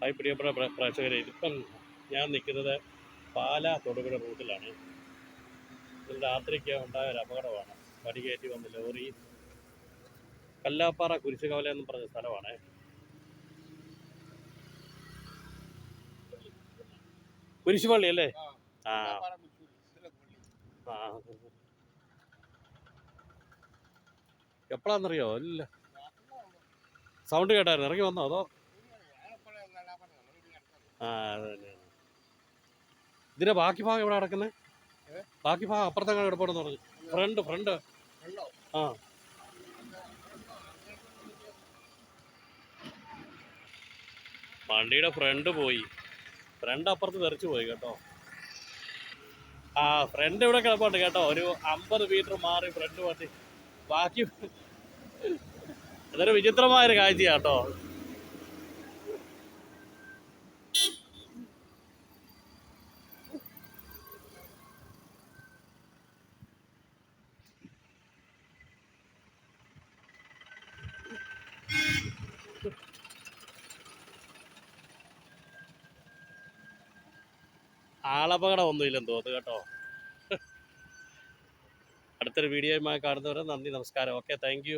Hi പ്രിയപ്പെട്ട പ്രേ- പ്രേക്ഷകരെ ഇതിപ്പം ഞാൻ നിൽക്കുന്നത് പാല തൊടുപുഴ റൂട്ടിലാണ്. ഇത് രാത്രിക്ക് ഉണ്ടായ ഒരു അപകടമാണ്. വടികയറ്റി വന്ന ലോറി കല്ലാപ്പാറ കുരിശുകവല എന്ന് പറഞ്ഞ സ്ഥലമാണ്. കുരിശുപള്ളി അല്ലേ? ആ ആ. എപ്പോഴാണെന്നറിയോ ഇല്ല. സൗണ്ട് കേട്ടായിരുന്നു. ഇറങ്ങി വന്നോ അതോ? ആ അത് തന്നെയാണ് ഇതിന്റെ ബാക്കി ഭാഗം എവിടെ കിടക്കുന്നത് ബാക്കി ഭാഗം അപ്പുറത്തെങ്ങാണ് കിടപ്പുണ്ടെന്ന് പറഞ്ഞു. ഫ്രണ്ട് ഫ്രണ്ട് ആ. വണ്ടിയുടെ ഫ്രണ്ട് പോയി. ഫ്രണ്ട് അപ്പുറത്ത് തെറിച്ചു പോയി കേട്ടോ. ആ ഫ്രണ്ട് ഇവിടെ കിടപ്പുണ്ട് കേട്ടോ. ഒരു അമ്പത് മീറ്റർ മാറി ഫ്രണ്ട് വണ്ടി ബാക്കി അതൊരു വിചിത്രമായൊരു കാഴ്ചയാ കേട്ടോ. ആളപകടം ഒന്നുമില്ലെന്ന് തോന്നുന്നു കേട്ടോ. അടുത്തൊരു വീഡിയോയുമായി കാണുന്നവരെ നന്ദി നമസ്കാരം. Okay thank